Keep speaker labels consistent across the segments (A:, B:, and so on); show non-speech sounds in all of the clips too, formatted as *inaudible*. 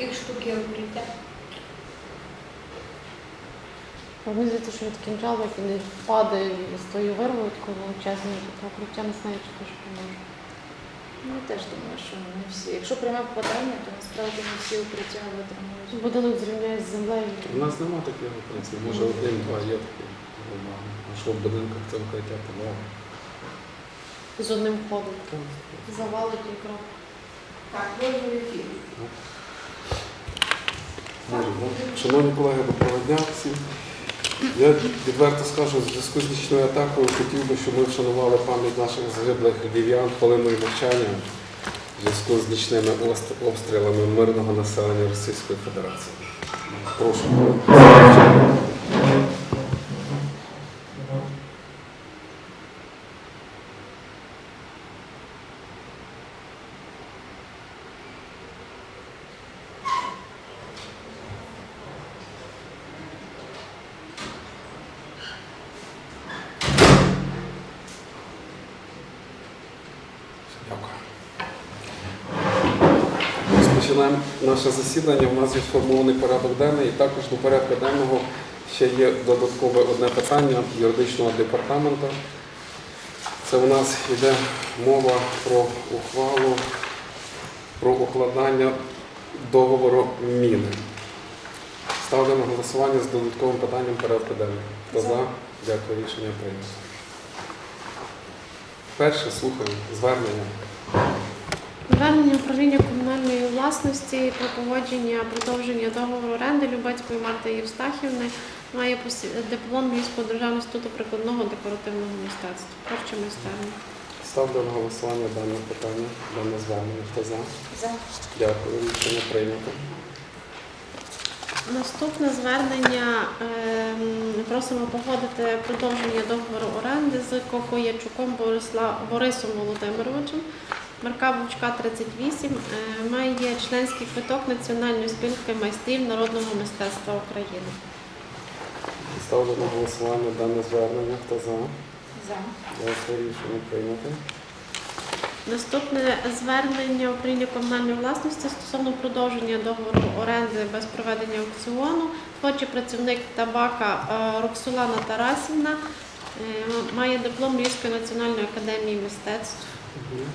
A: Яких штук є укриття?
B: Мені здається, що від кінжалу, як він падає з тою вирвою величезною, то укриття не знаю, чи теж поможе.
C: Ну, Я теж думаю, що не всі. Якщо пряме попадання, то насправді не всі укриття витримують.
B: Будинок зрівняє з землею.
D: У нас немає такого, в принципі, може один-два є такі. А що в будинках це укриття, то мало.
B: З одним ходом. Завалить і кров.
A: Так,
D: ну. Шановні колеги, доброго дня всім. Я відверто скажу, в зв'язку з нічною атакою хотів би, щоб ми вшанували пам'ять наших загиблих львів'ян хвилиною мовчання в зв'язку з нічними обстрілами мирного населення Російської Федерації. Прошу. Дякую. Розпочинаємо наше засідання. У нас є сформований порядок денний, і також до порядку денного ще є додаткове одне питання юридичного департаменту. Це у нас йде мова про ухвалу про укладання договору міни. Ставлю на голосування з додатковим питанням порядку денного. Хто
C: за?
D: Дякую, рішення прийнято. Перше слухаємо звернення.
B: Звернення управління комунальної власності про погодження продовження договору оренди Любецької Марти Євстахівни має диплом Львівського державного інституту прикладного декоративного мистецтва. Творча майстерня.
D: Ставлю на голосування дане питання, дане звернення. Хто за?
C: За.
D: Дякую, рішення прийнято.
B: Наступне звернення ем, просимо погодити продовження договору оренди з Кокоячуком Борисом Володимировичем. Марка Вовчка 38 е, має членський квиток Національної спілки майстрів народного мистецтва України.
D: Ставлю на голосування дане звернення. Хто за?
C: За.
D: Дякую, рішення прийнято.
B: Наступне звернення управління комунальної власності стосовно продовження договору оренди без проведення аукціону. Творчий працівник табака е, Роксолана Тарасівна е, має диплом Львівської національної академії мистецтв.
D: Мгм.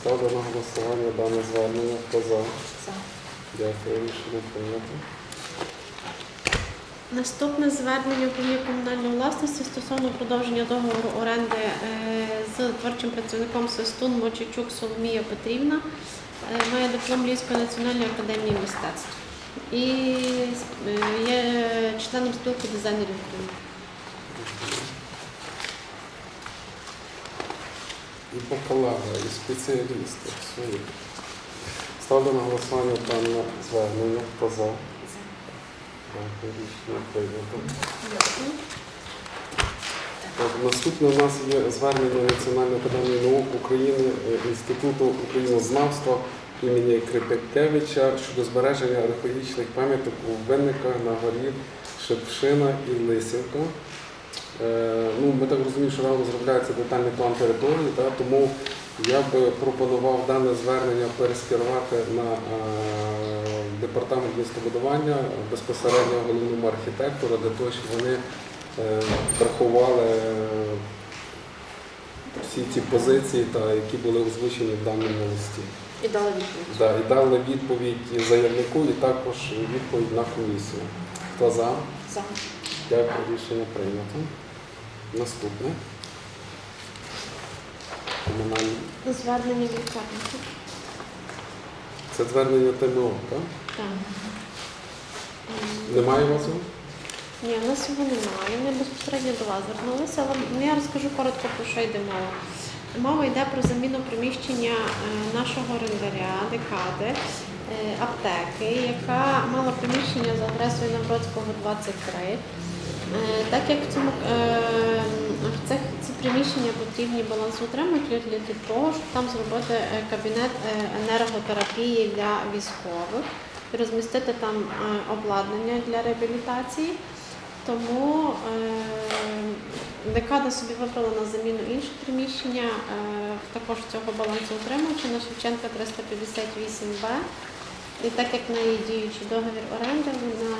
D: Ставлю на голосування дане звернення. Хто за?
C: За.
D: Дякую, рішення прийнято.
B: Наступне звернення управління комунальної власності стосовно продовження договору оренди е, з творчим працівником Свистун Мочичук Соломія Петрівна. Е, Має диплом Львівської національної академії мистецтв і е, є членом спілки дизайнерів України.
D: І бакалавра, і спеціалісти. Все. Ставлю на голосування дане звернення. Хто за? Наступне у нас є звернення Національної академії наук України, е, Інституту українознавства імені Крипякевича щодо збереження археологічних пам'яток у Винниках на горі Шепшина і Лисівка. Е, Ну, ми так розуміємо, що розробляється детальний план території, та, тому я би пропонував дане звернення перескерувати на е, департамент містобудування безпосередньо головному архітектору, для того, щоб вони е, врахували всі ці позиції, та, які були озвучені в даному листі.
C: І дали відповідь.
D: Да, і дали відповідь заявнику і також відповідь на комісію. Хто за?
C: За.
D: Дякую, рішення прийнято. Наступне. Комунальне.
B: Звернення від Карпенків.
D: Це звернення ТМО, так?
B: Так.
D: Немає у вас? його?
B: Ні, у нас його немає. Вони безпосередньо до вас звернулися, але ну, я розкажу коротко, про що йде мова. Мова йде про заміну приміщення е, нашого орендаря, декади, е, аптеки, яка мала приміщення за адресою Навроцького 23. Е, Так як в цьому е, в цих ці приміщення потрібні балансоутримателі для того, щоб там зробити е, кабінет енерготерапії для військових, розмістити там обладнання для реабілітації. Тому декада собі вибрала на заміну інше приміщення, також цього балансоутримувача на Шевченка 358Б. І так як в неї діючий договір оренди, вона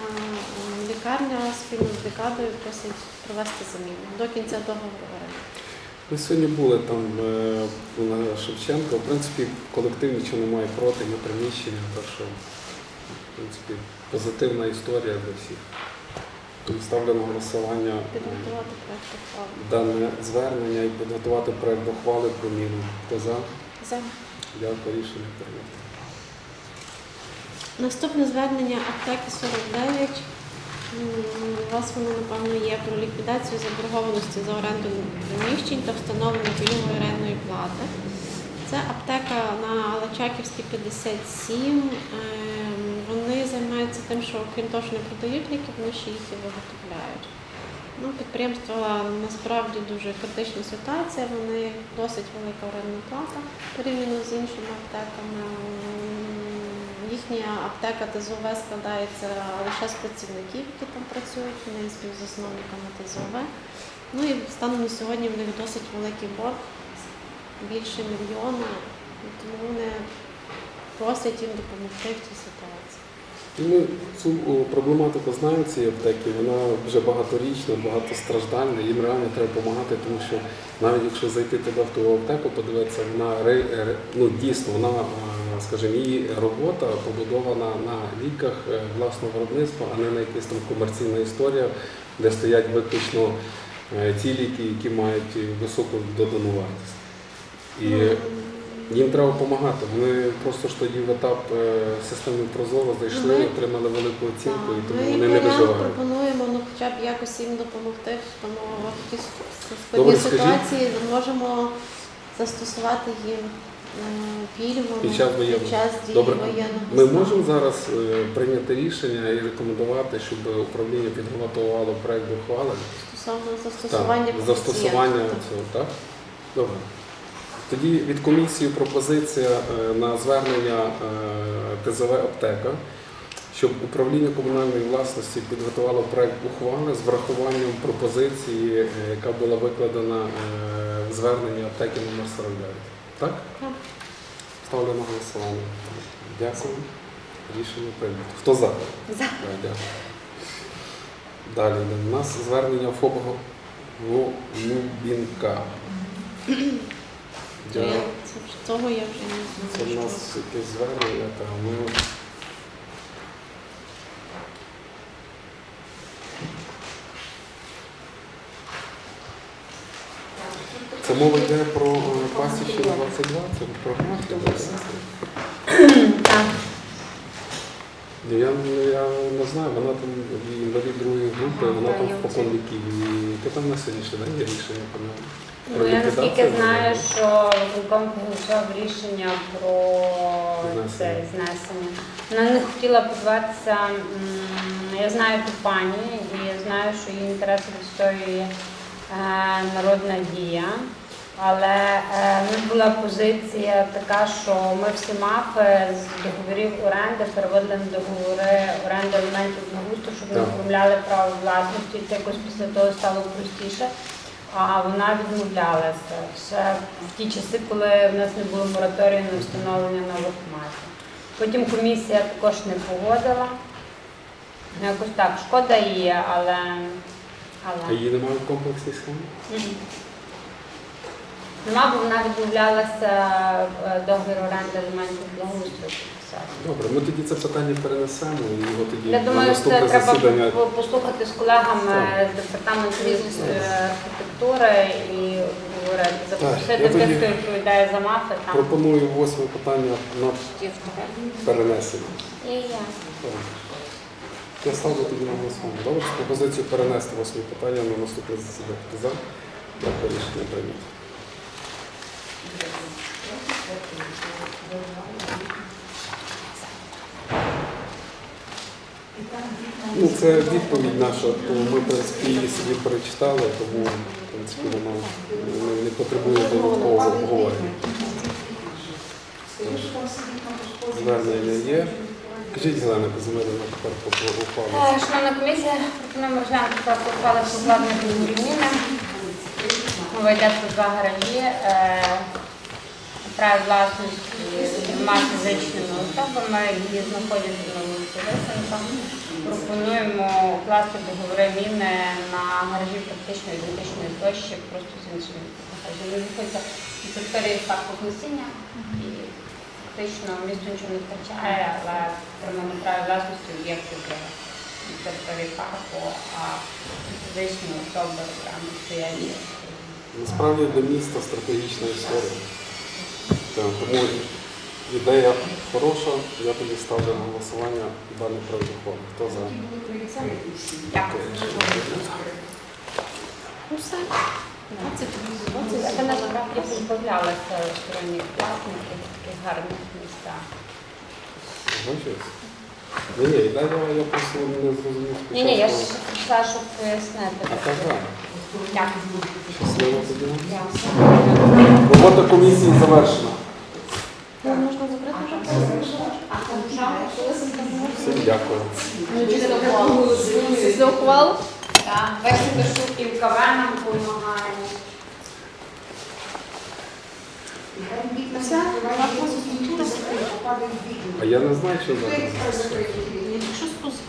B: лікарня спільно з декадою просить провести заміну до кінця договору оренди.
D: Ми сьогодні були там е, на Шевченка. В принципі, колектив нічого не має проти, є приміщення, так що в принципі позитивна історія для всіх. Тому ставлю на голосування е,
B: Підготувати проект ухвали.
D: дане звернення і підготувати проект ухвали про міну. Хто за?
B: За.
D: Дякую, рішення прийнято.
B: Наступне звернення аптеки 49. У вас воно, напевно, є про ліквідацію заборгованості за оренду приміщень та встановлення пільгової орендної плати. Це аптека на Лачаківській 57. Ем, Вони займаються тим, що крім того, що не продають ліки, вони ще їх і виготовляють. Ну, підприємство насправді дуже критична ситуація. Вони досить велика орендна плата порівняно з іншими аптеками. Їхня аптека ТЗОВ складається лише з працівників, які там працюють, вони співзасновниками ТЗОВ. Ну і станом на сьогодні в них досить великий борг, більше мільйона, тому вони просять їм допомогти в цій ситуації.
D: Ми цю проблематику знаємо цієї аптеки, вона вже багаторічна, багатостраждальна, їм реально треба допомагати, тому що навіть якщо зайти туди в ту аптеку, подивитися, вона ну, дійсно, вона, скажімо, її робота побудована на ліках е, власного виробництва, а не на якась там комерційна історія, де стоять виключно е, ті ліки, які мають високу додану вартість. І їм треба допомагати. Вони просто ж тоді в етап е, системи Прозоро зайшли, отримали велику оцінку, і тому
B: Ми
D: вони не виживають.
B: пропонуємо ну, хоча б якось їм допомогти тому в такій с- складній ситуації. Ми можемо застосувати їм е,
D: Під час воєнного.
B: дії
D: Добре.
B: воєнного
D: Ми
B: стану.
D: можемо зараз е, прийняти рішення і рекомендувати, щоб управління підготувало проект ухвали
B: стосовно застосування
D: Так, застосування цього, так? Добре. Тоді від комісії пропозиція е, на звернення е, ТЗВ аптека, щоб управління комунальної власності підготувало проект ухвали з врахуванням пропозиції, е, яка була викладена е, в зверненні аптеки номер 49. Так?
B: Так.
D: Ставлю на голосування. Дякую. Рішення прийнято. Хто за?
C: За.
D: Так, дякую. Далі йдемо. У нас звернення ФОБО
B: Голубінка. Вже- Цього я вже не знаю.
D: Це в нас якесь звернення, та ми. Це мова йде про е, пасічні 22, це про графік. *clears throat*
C: Так.
D: Ну, Я, ну, я не знаю, вона там інвалід другої групи,
C: Ага,
D: вона там віків. І яке там на сьогоднішній день є рішення про неї?
C: Ну, я наскільки знаю, що виконком проголосував рішення про
D: Знесення.
C: це знесення. Вона не хотіла позиватися. Я знаю ту пані, і я знаю, що її інтереси відстоює е, народна дія. Але е, в них була позиція така, що ми всі мафи з договорів оренди переводили на договори оренди елементів благоустрою, щоб не оформляли право власності. Це якось після того стало простіше. А вона відмовлялася ще в ті часи, коли в нас не було мораторію на встановлення нових мафів. Потім комісія також не погодила. Ну, Якось так, шкода її, але.
D: А
C: але...
D: її немає в комплексній схемі?
C: Нема, бо вона відмовлялася е, договір оренди елементів благоустрою.
D: Добре, ми тоді це питання перенесемо і його тоді
C: Я
D: на
C: думаю,
D: наступне
C: це треба
D: засідання.
C: по- послухати з колегами з департаменту е, архітектури і говорити, запросити
D: я
C: тих, хто відповідає за мафи там.
D: Пропоную восьме питання на перенесення.
C: І я.
D: Так. Я ставлю тоді на голосування. Добре, пропозицію перенести восьме питання на наступне засідання. Хто за? Дякую, рішення прийнято. Ну, це відповідь наша, то ми, в принципі, її собі перечитали, тому, в принципі, вона не, потребує додаткового обговорення. Звернення є. Кажіть, Гелена Казимирівна, тепер по ухвалу.
C: Е, Шановна комісія, пропонуємо розглянути ухвали вкладення договорів міни. Мова йде про два гаражі. Е, праві власності двома фізичними особами, які знаходяться на вулиці Лисенка. Пропонуємо укласти договори міни на гаражі практично ідентичної площі, просто з іншими. Вони знаходяться на території парку знесіння і фактично місто нічого не втрачає, але прямому праві власності на території парку, а фізичні особи прямо стоять.
D: Насправді для міста стратегічна історія. Тому ідея хороша, я тоді ставлю на голосування даний проект закону. Хто за?
C: Дякую.
B: Ну все. 20
C: Це насправді позбавлялися сторонніх власників в таких гарних.
D: Бачиш? Ні, ні, ідея я просто не зрозумів.
C: Ні, ні, я ж щоб пояснити.
D: А так, так. Робота комісії завершена. Всім дякую.
B: за ухвалу.
C: Так, висити шуків КВ нам допомагаємо.
D: А я не знаю, що зараз.
B: Якщо спос-